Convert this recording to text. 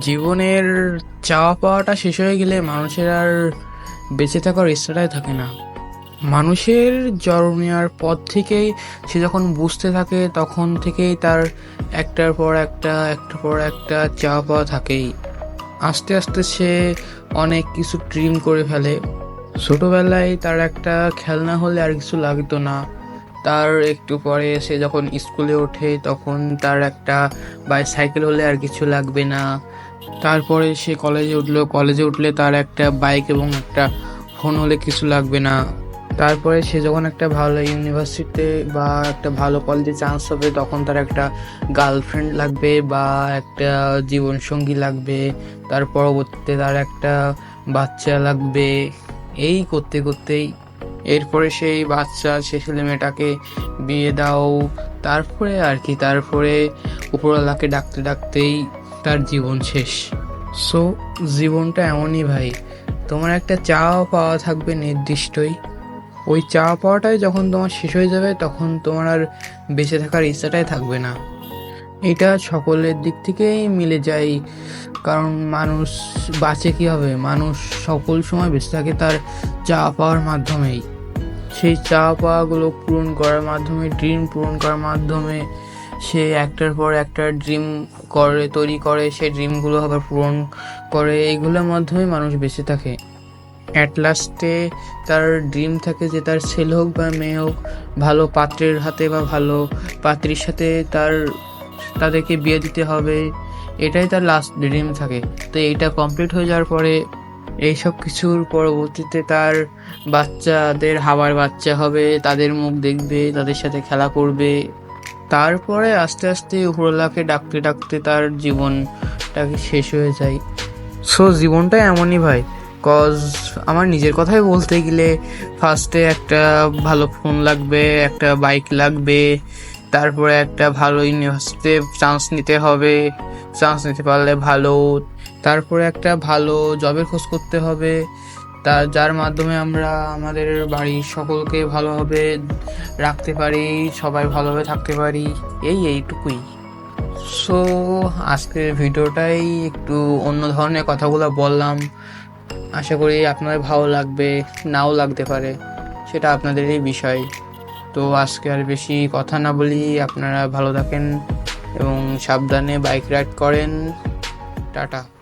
জীবনের চাওয়া পাওয়াটা শেষ হয়ে গেলে মানুষের আর বেঁচে থাকার ইচ্ছাটাই থাকে না। মানুষের জন্ম নেওয়ার পর থেকেই সে যখন বুঝতে থাকে, তখন থেকেই তার একটার পর একটা, একটার পর একটা চাওয়া পাওয়া থাকেই। আস্তে আস্তে সে অনেক কিছু ড্রিম করে ফেলে। ছোটোবেলায় তার একটা খেলনা হলে আর কিছু লাগতো না। তার একটু পরে সে যখন স্কুলে ওঠে, তখন তার একটা বাইসাইকেল হলে আর কিছু লাগবে না। তারপরে সে কলেজে উঠল। কলেজে উঠলে তার একটা বাইক এবং একটা ফোন হলে কিছু লাগবে না। তারপরে সে যখন একটা ভালো ইউনিভার্সিটিতে বা একটা ভালো কলেজে চান্স হবে, তখন তার একটা গার্লফ্রেন্ড লাগবে বা একটা জীবনসঙ্গী লাগবে। তার পরবর্তীতে তার একটা বাচ্চা লাগবে। এই করতে করতেই এরপরে সেই বাচ্চা, সে ছেলে মেয়েটাকে বিয়ে দাও। তারপরে আর কি, তারপরে উপরওয়ালাকে ডাকতে ডাকতেই তার জীবন শেষ। সো, জীবনটা এমনই ভাই, তোমার একটা চাওয়া পাওয়া থাকবে নির্দিষ্টই। ওই চাওয়া পাওয়াটাই যখন তোমার শেষ হয়ে যাবে, তখন তোমার আর বেঁচে থাকার ইচ্ছাটাই থাকবে না। এটা সকলের দিক থেকেই মিলে যায়, কারণ মানুষ বাঁচে কী হবে মানুষ সকল সময় বেঁচে থাকে তার চা পাওয়ার মাধ্যমেই। সেই চা পাওয়াগুলো পূরণ করার মাধ্যমে ড্রিম পূরণ করার মাধ্যমে সে একটার পর একটা ড্রিম করে, তৈরি করে, সে ড্রিমগুলো আবার পূরণ করে। এইগুলোর মাধ্যমে মানুষ বেঁচে থাকে। অ্যাট লাস্টে তার ড্রিম থাকে যে তার ছেলে হোক বা মেয়ে হোক, ভালো পাত্রের হাতে বা ভালো পাত্রীর সাথে তার, তাদেরকে বিয়ে দিতে হবে। এটাই তার লাস্ট ড্রিম থাকে। তো এইটা কমপ্লিট হয়ে যাওয়ার পরে এইসব কিছুর পরবর্তীতে তার বাচ্চাদের, হাওয়ার বাচ্চা হবে, তাদের মুখ দেখবে, তাদের সাথে খেলা করবে। তারপরে আস্তে আস্তে উপরওয়ালাকে ডাকতে ডাকতে তার জীবনটাকে শেষ হয়ে যায়। সো জীবনটা এমনই ভাই কজ আমার নিজের কথাই বলতে গেলে ফার্স্টে একটা ভালো ফোন লাগবে, একটা বাইক লাগবে, তারপরে একটা ভালো ইউনিভার্সিটিতে চান্স নিতে হবে চান্স নিতে পারলে ভালো, তারপরে একটা ভালো জবের খোঁজ করতে হবে তা যার মাধ্যমে আমরা আমাদের বাড়ির সকলকে ভালোভাবে রাখতে পারি, সবাই ভালোভাবে থাকতে পারি, এই এইটুকুই। সো আজকের ভিডিওটাই একটু অন্য ধরনের কথাগুলো বললাম। আশা করি আপনাদের ভালো লাগবে, নাও লাগতে পারে, সেটা আপনাদেরই বিষয়। তো আজকে আর বেশি কথা না বলি, আপনারা ভালো থাকেন এবং সাবধানে বাইক রাইড করেন। টাটা।